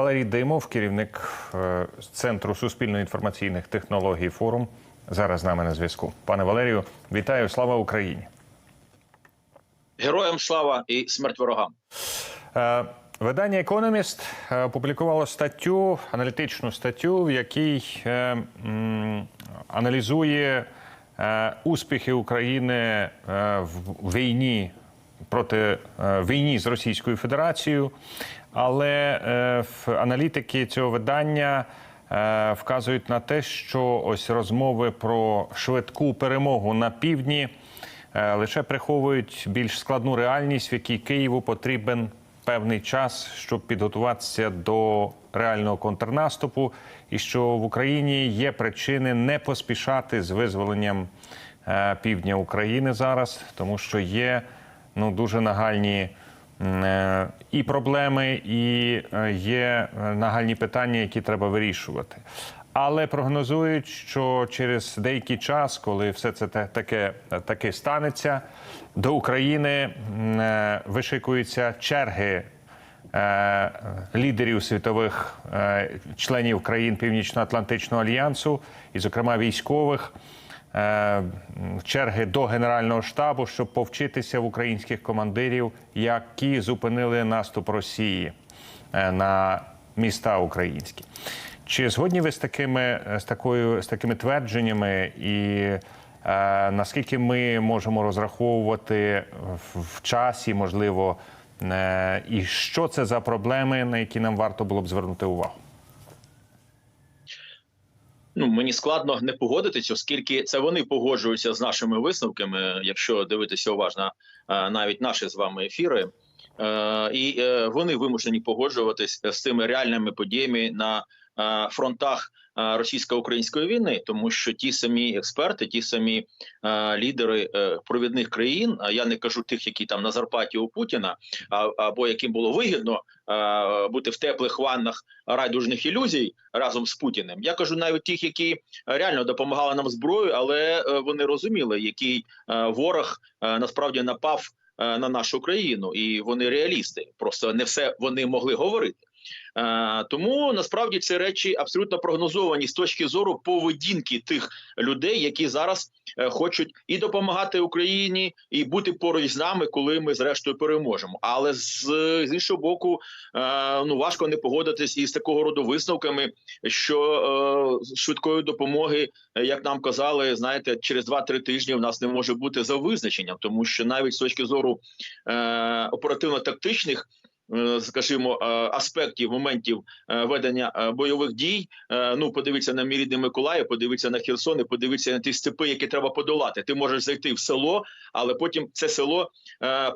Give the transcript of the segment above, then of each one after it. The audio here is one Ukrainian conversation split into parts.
Валерій Димов, керівник е, Центру суспільно-інформаційних технологій форум. Зараз з нами на зв'язку. Пане Валерію, вітаю! Слава Україні! Героям слава і смерть ворогам. Е, Видання Економіст е, опублікувало статтю, аналітичну статтю, в якій аналізує успіхи України в війні проти війні з Російською Федерацією. Але е, аналітики цього видання е, вказують на те, що ось розмови про швидку перемогу на півдні е, лише приховують більш складну реальність, в якій Києву потрібен певний час, щоб підготуватися до реального контрнаступу, і що в Україні є причини не поспішати з визволенням е, півдня України зараз, тому що є ну дуже нагальні. Е, І проблеми, і е, є е, нагальні питання, які треба вирішувати. Але прогнозують, що через деякий час, коли все це та- таке, таке станеться, до України вишикуються черги лідерів світових членів країн Північно-Атлантичного альянсу, і, зокрема, військових. Е, Черги до Генерального штабу, щоб повчитися в українських командирів, які зупинили наступ Росії е, на міста українські. Чи згодні ви з такими з такою з такими твердженнями, і е, наскільки ми можемо розраховувати в, в часі, можливо, е, і що це за проблеми, на які нам варто було б звернути увагу? Ну мені складно не погодитися, оскільки це вони погоджуються з нашими висновками, якщо дивитися уважно е, навіть наші з вами ефіри. Е, І е, вони вимушені погоджуватись з цими реальними подіями на фронтах е, російсько-української війни, тому що ті самі експерти, ті самі е, лідери е, провідних країн, а я не кажу тих, які там на зарпаті у Путіна, або яким було вигідно е, бути в теплих ваннах райдужних ілюзій разом з Путіним. Я кажу навіть тих, які реально допомагали нам зброю, але е, вони розуміли, який е, ворог е, насправді напав е, на нашу країну, і вони реалісти. Просто не все вони могли говорити. Е, Тому насправді ці речі абсолютно прогнозовані з точки зору поведінки тих людей, які зараз е, хочуть і допомагати Україні, і бути поруч з нами, коли ми зрештою переможемо. Але з, з іншого боку, е, ну важко не погодитись із такого роду висновками, що швидкої допомоги, як нам казали, знаєте, через 2-3 тижні в нас не може бути за визначенням, тому що навіть з точки зору оперативно-тактичних. Е, Скажімо, е, аспектів моментів е, ведення бойових дій. Ну, подивіться на мій рідний Миколаїв, подивіться на Херсон, і подивіться на ті степи, які треба подолати. Ти можеш зайти в село, але потім це село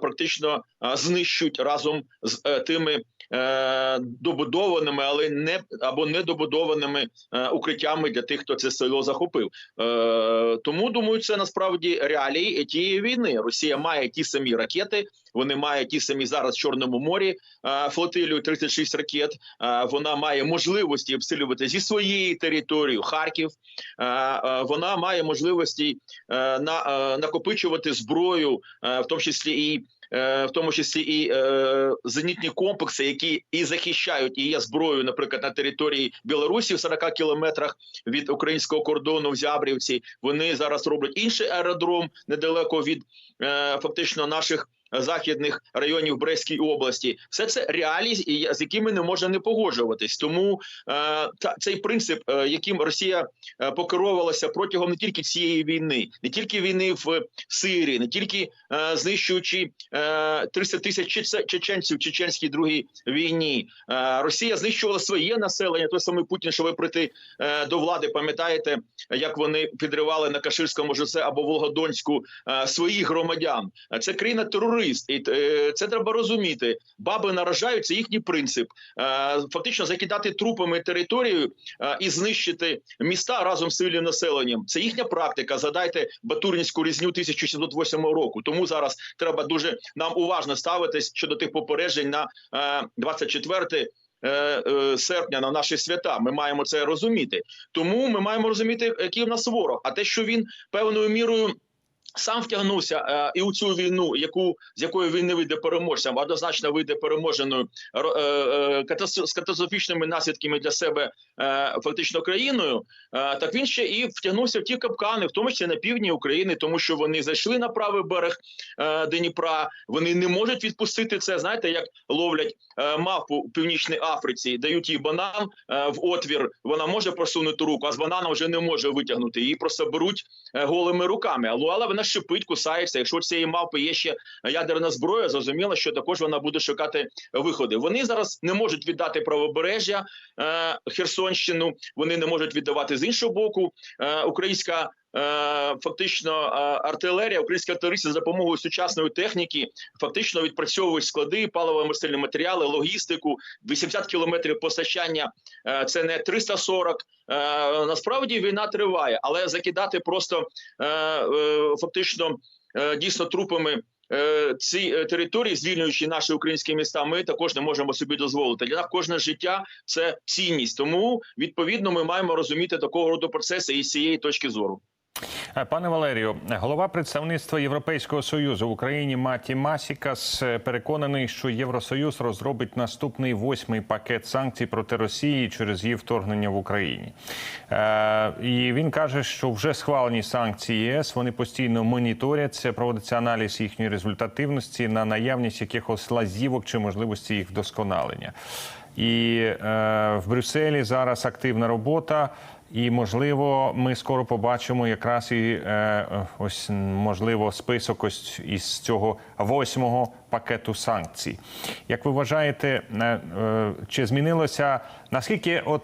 практично знищують разом з тими е, добудованими, але не або недобудованими е, укриттями для тих, хто це село захопив. Е, тому думаю, це насправді реалії тієї війни. Росія має ті самі ракети. Вони мають ті самі зараз в Чорному морі флотилію 36 ракет. Вона має можливості обстрілювати зі своєї території Харків. Вона має можливості на накопичувати зброю, в тому числі і. Е, В тому числі і е, зенітні комплекси, які і захищають, і є зброєю, наприклад, на території Білорусі в 40 кілометрах від українського кордону в Зябрівці. Вони зараз роблять інший аеродром недалеко від е, фактично наших західних районів Брестській області. Все це реалії, з якими не можна не погоджуватись. Тому е, та цей принцип, е, яким Росія е, покеровувалася протягом не тільки цієї війни, не тільки війни в Сирії, не тільки знищуючи е, 300 тисяч чеченців в чеченській другій війні. Росія знищувала своє населення. Той самий Путін, що ви прийти до влади, пам'ятаєте, як вони підривали на Каширському шосе або Волгодонську своїх громадян. Це країна терорист, і е, це треба розуміти. Баби наражають це їхній принцип. Е, Фактично закидати трупами територію е, і знищити міста разом з цивільним населенням. Це їхня практика. Згадайте Батуринську різню 1708 року. Тому зараз треба дуже нам уважно ставитись щодо тих попереджень на е, 24 е, е, серпня на наші свята. Ми маємо це розуміти. Тому ми маємо розуміти, який в нас ворог. А те, що він певною мірою Сам втягнувся е, і у цю війну, яку з якої він не вийде переможцем, а однозначно вийде переможеною е, е, з катастрофічними наслідками для себе е, фактично країною. Е, так він ще і втягнувся в ті капкани, в тому числі на півдні України, тому що вони зайшли на правий берег е, Дніпра. Вони не можуть відпустити це. Знаєте, як ловлять е, мавпу в північній Африці, дають їй банан е, в отвір. Вона може просунути руку, а з банана вже не може витягнути. Її просто беруть е, голими руками. Але, шипить, кусається. Якщо цієї мавпи є ще ядерна зброя, зрозуміло, що також вона буде шукати виходи. Вони зараз не можуть віддати правобережжя е, Херсонщину. Вони не можуть віддавати з іншого боку. Е, українська. Е, Фактично е, артилерія, українські артилерісти за допомогою сучасної техніки фактично відпрацьовують склади, паливо-мастильні матеріали, логістику, 80 кілометрів постачання. е, Це не 340. Е, Насправді війна триває, але закидати просто фактично дійсно трупами. Ці території, звільнюючи наші українські міста, ми також не можемо собі дозволити. Для нас кожне життя це цінність. Тому відповідно ми маємо розуміти такого роду процеси із цієї точки зору. Е, Пане Валерію, голова представництва Європейського союзу в Україні Маті Масікас е, переконаний, що Євросоюз розробить наступний восьмий пакет санкцій проти Росії через її вторгнення в Україні. Е, і він каже, що вже схвалені санкції ЄС. Вони постійно моніторяться, проводиться аналіз їхньої результативності на наявність якихось лазівок чи можливості їх вдосконалення. І е, в Брюсселі зараз активна робота. І можливо, ми скоро побачимо якраз і е, ось можливо список ось із цього восьмого пакету санкцій. Як ви вважаєте, е, е, чи змінилося наскільки от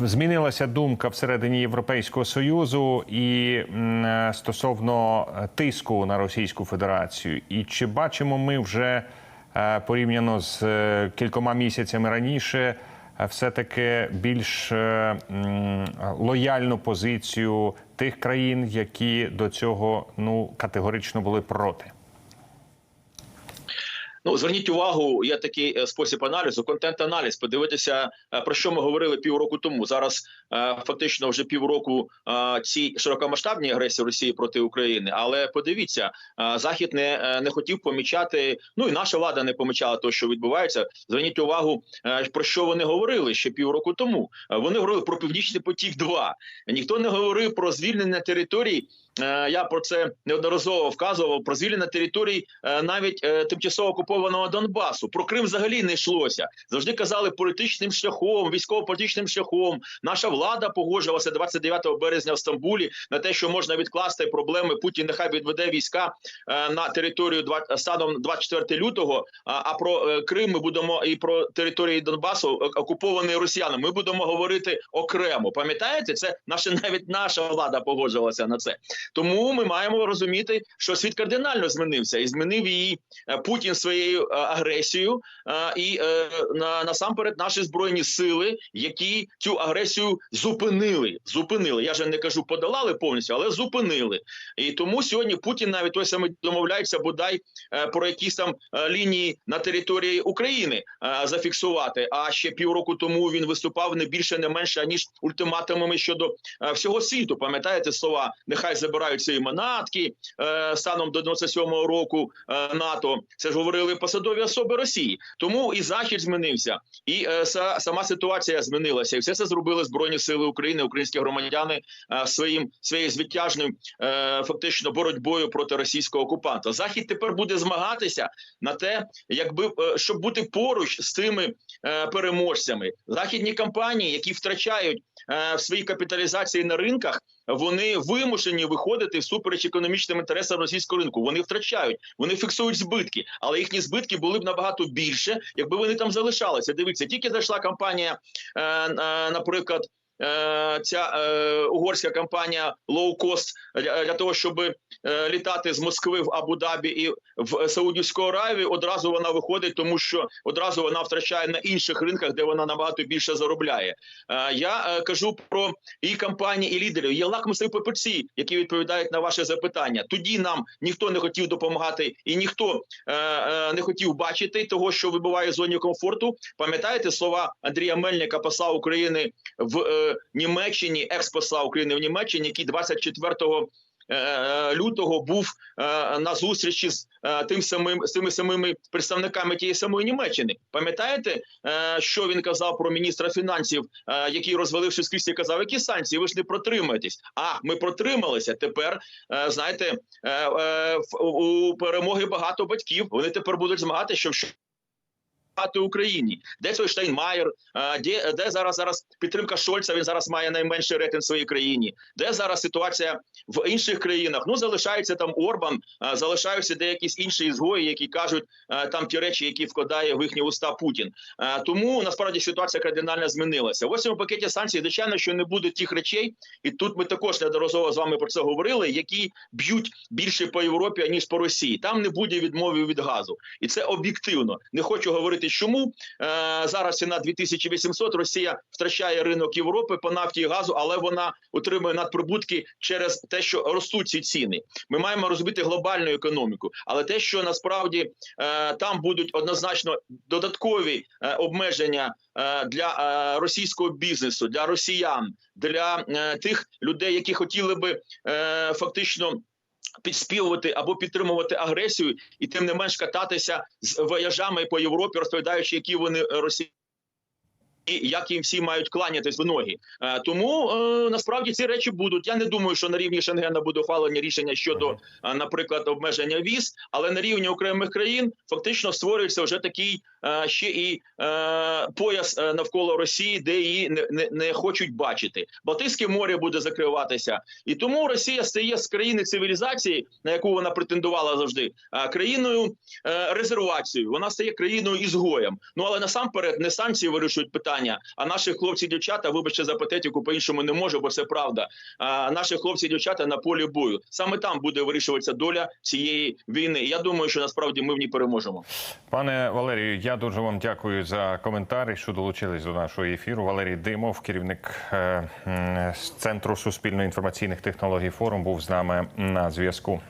змінилася думка всередині Європейського союзу і стосовно тиску на Російську Федерацію? І чи бачимо ми вже порівняно з кількома місяцями раніше? Е, все-таки більш е, лояльну позицію тих країн, які до цього ну категорично були проти. Ну зверніть увагу, є такий е, спосіб аналізу, контент-аналіз. Подивитися е, про що ми говорили півроку тому. Зараз е, фактично вже півроку цій широкомасштабній агресії Росії проти України. Але подивіться, захід не, не хотів помічати. Ну і наша влада не помічала того, що відбувається. Зверніть увагу, про що вони говорили ще півроку тому. Вони говорили про північний потік. 2 ніхто не говорив про звільнення територій. Я про це неодноразово вказував про звільнення територій навіть тимчасово окупованого Донбасу. Про Крим взагалі не йшлося. Завжди казали політичним шляхом, військово-політичним шляхом. Наша влада погоджувалася 29 березня в Стамбулі на те, що можна відкласти проблеми. Путін нехай відведе війська е, на територію станом 24 лютого. А, про е, Крим ми будемо і про території Донбасу е, окуповані росіянами. Ми будемо говорити окремо. Пам'ятаєте, це наша навіть наша влада погоджувалася на це. Тому ми маємо розуміти, що світ кардинально змінився і змінив її Путін своєю е, агресією, е, і е, на насамперед наші збройні сили, які цю агресію зупинили. Зупинили. Я же не кажу, подолали повністю, але зупинили. І тому сьогодні Путін навіть той самий домовляється бодай про якісь там лінії на території України зафіксувати. А ще півроку тому він виступав не більше, не менше ніж ультиматумами щодо всього світу. Пам'ятаєте слова? Нехай забираються і манатки станом до 97-го року НАТО. Це ж говорили посадові особи Росії. Тому і захід змінився, і е, са, сама ситуація змінилася. І все це зробили збройні сили України, українські громадяни е, своїм своєю звитяжною е, фактично боротьбою проти російського окупанта. Захід тепер буде змагатися на те, якби е, щоб бути поруч з тими е, переможцями. Західні компанії, які втрачають е, в своїй капіталізації на ринках, вони вимушені виходити всупереч економічним інтересам російського ринку. Вони втрачають, вони фіксують збитки, але їхні збитки були б набагато більше, якби вони там залишалися. Дивіться, тільки зайшла компанія, е, е, наприклад. Е, Ця е, угорська компанія low cost для, того, щоб е, літати з Москви в Абу-Дабі і в Саудівську Аравію, одразу вона виходить, тому що одразу вона втрачає на інших ринках, де вона набагато більше заробляє. Я кажу про і компанії, і лідерів. Є лакмусові папірці, які відповідають на ваше запитання. Тоді нам ніхто не хотів допомагати, і ніхто не хотів бачити того, що вибуває в зоні комфорту. Пам'ятаєте слова Андрія Мельника, посла України в Німеччині, екс-посла України в Німеччині, який 24 е, лютого був е, на зустрічі з е, тим самим з тими самими представниками тієї самої Німеччини. Пам'ятаєте, е, що він казав про міністра фінансів, е, який розваливши скрізь і казав, які санкції? Ви ж не протримаєтесь. А ми протрималися. Тепер е, знаєте, е, е, у перемоги багато батьків. Вони тепер будуть змагати, допомагати Україні. Де той Штайнмаєр? Де, де зараз зараз підтримка Шольца? Він зараз має найменший рейтинг в своїй країні. Де зараз ситуація в інших країнах? Ну залишається там Орбан, залишаються деякі інші ізгої, які кажуть там ті речі, які вкладає в їхні уста Путін. Тому насправді ситуація кардинально змінилася. В цьому пакеті санкцій, звичайно, що не буде тих речей, і тут ми також неодноразово з вами про це говорили, які б'ють більше по Європі ніж по Росії. Там не буде відмови від газу, і це об'єктивно. Не хочу говорити, чому е, зараз ціна 2800, Росія втрачає ринок Європи по нафті і газу, але вона отримує надприбутки через те, що ростуть ці ціни. Ми маємо розуміти глобальну економіку, але те, що насправді е, там будуть однозначно додаткові е, обмеження е, для е, російського бізнесу, для росіян, для е, тих людей, які хотіли би е, фактично. Підспівувати або підтримувати агресію, і тим не менш кататися з вояжами по Європі, розповідаючи, які вони російські. І як їм всі мають кланятись в ноги, Е, тому е, насправді ці речі будуть. Я не думаю, що на рівні Шенгена буде ухвалення рішення щодо, е, наприклад, обмеження віз, але на рівні окремих країн фактично створюється вже такий е, ще і е, пояс е, навколо Росії, де її не, не, не хочуть бачити. Балтійське море буде закриватися, і тому Росія стає з країни цивілізації, на яку вона претендувала завжди, е, країною е, резервацією. Вона стає країною ізгоєм. Ну але насамперед не санкції вирішують питання, а наші хлопці, дівчата, вибачте за патетику, по іншому не можу, бо це правда. А наші хлопці, дівчата на полі бою. Саме там буде вирішуватися доля цієї війни. Я думаю, що насправді ми в ній переможемо. Пане Валерію, я дуже вам дякую за коментарі, що долучились до нашого ефіру. Валерій Димов, керівник е, центру суспільно-інформаційних технологій форум, був з нами на зв'язку.